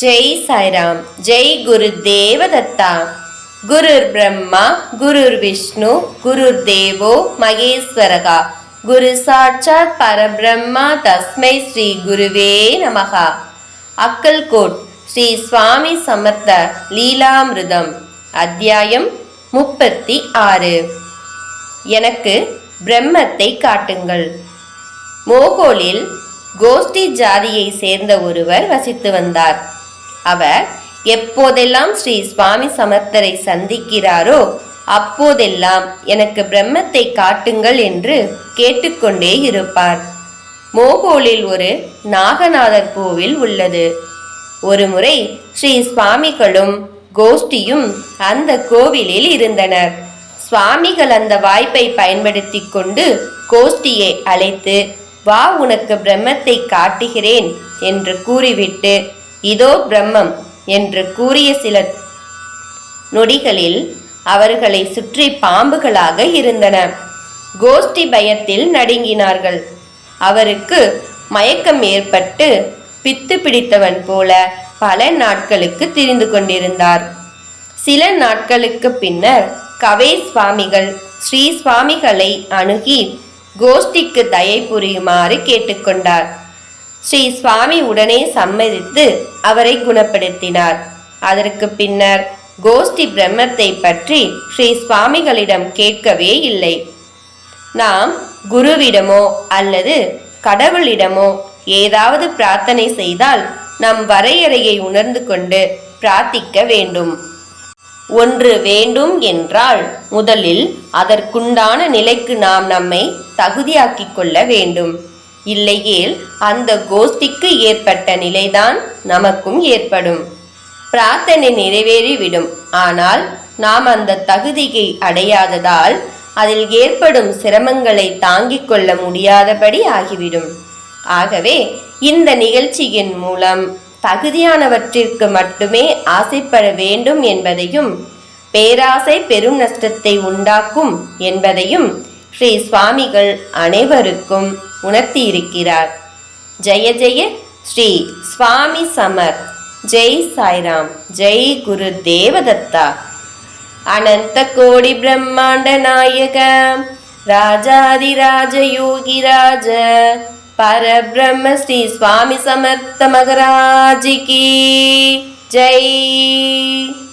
ஜெய் சாய்ராம் ஜெய் குரு தேவதத்தா. குருர் பிரம்மா குருர் விஷ்ணு குருர் தேவோ மகேஸ்வரகா. குரு சாட்சாத் பரபிரம்மா தஸ்மை ஸ்ரீ குருவே நமகா. அக்கல்கோட் ஸ்ரீ சுவாமி சமர்த்த லீலாமிருதம் அத்தியாயம் முப்பத்தி ஆறு. எனக்கு பிரம்மத்தை காட்டுங்கள். மோகோலில் கோஷ்டி ஜாதியை சேர்ந்த ஒருவர் வசித்து வந்தார். அவர் எப்போதெல்லாம் ஸ்ரீ சுவாமி சமர்த்தரை சந்திக்கிறாரோ அப்போதெல்லாம் எனக்கு பிரம்மத்தை காட்டுங்கள் என்று கேட்டுக்கொண்டே இருப்பார். மோகோலில் ஒரு நாகநாதர் கோவில் உள்ளது. ஒருமுறை ஸ்ரீ சுவாமிகளும் கோஷ்டியும் அந்த கோவிலில் இருந்தனர். சுவாமிகள் அந்த வாய்ப்பை பயன்படுத்தி கொண்டு கோஷ்டியை அழைத்து வா உனக்கு பிரம்மத்தை காட்டுகிறேன் என்று கூறிவிட்டு இதோ பிரம்மம் என்று கூறிய சில நொடிகளில் அவர்களை சுற்றி பாம்புகளாக இருந்தன. கோஷ்டி பயத்தில் நடுங்கினார்கள். அவருக்கு மயக்கம் ஏற்பட்டு பித்து பிடித்தவன் போல பல நாட்களுக்கு திரிந்து கொண்டிருந்தார். சில நாட்களுக்கு பின்னர் கவே சுவாமிகள் ஸ்ரீ சுவாமிகளை அணுகி கோஷ்டிக்கு தயை புரியுமாறு கேட்டுக்கொண்டார். ஸ்ரீ சுவாமி உடனே சம்மதித்து அவரை குணப்படுத்தினார். அதற்கு பின்னர் கோஷ்டி பிரம்மத்தை பற்றி ஸ்ரீ சுவாமிகளிடம் கேட்கவே இல்லை. நாம் குருவிடமோ அல்லது கடவுளிடமோ ஏதாவது பிரார்த்தனை செய்தால் நம் வரையறையை உணர்ந்து கொண்டு பிரார்த்திக்க வேண்டும். ஒன்று வேண்டும் என்றால் முதலில் அதற்குண்டான நிலைக்கு நாம் நம்மை தகுதியாக்கிக் கொள்ள வேண்டும். இல்லையேல் அந்த கோஷ்டிக்கு ஏற்பட்ட நிலைதான் நமக்கும் ஏற்படும். பிரார்த்தனை நிறைவேறிவிடும். ஆனால் நாம் அந்த தகுதியை அடையாததால் அதில் ஏற்படும் சிரமங்களை தாங்கிக் கொள்ள முடியாதபடி ஆகிவிடும். ஆகவே இந்த நிகழ்ச்சியின் மூலம் தகுதியானவற்றிற்கு மட்டுமே ஆசைப்பட வேண்டும் என்பதையும் பேராசை பெரும் நஷ்டத்தை உண்டாக்கும் என்பதையும் ஸ்ரீ சுவாமிகள் அனைவருக்கும் உணர்த்தியிருக்கிறார். ஜெய ஜெய ஸ்ரீ சுவாமி சமர். ஜெய் சாய்ராம். ஜெய் குரு தேவதத்தா. அனந்த கோடி பிரம்மாண்ட நாயக ராஜாதிராஜ யோகிராஜ பரபிரம்ம ஸ்ரீ சுவாமி சமர்த்த மகராஜிகி ஜெய்.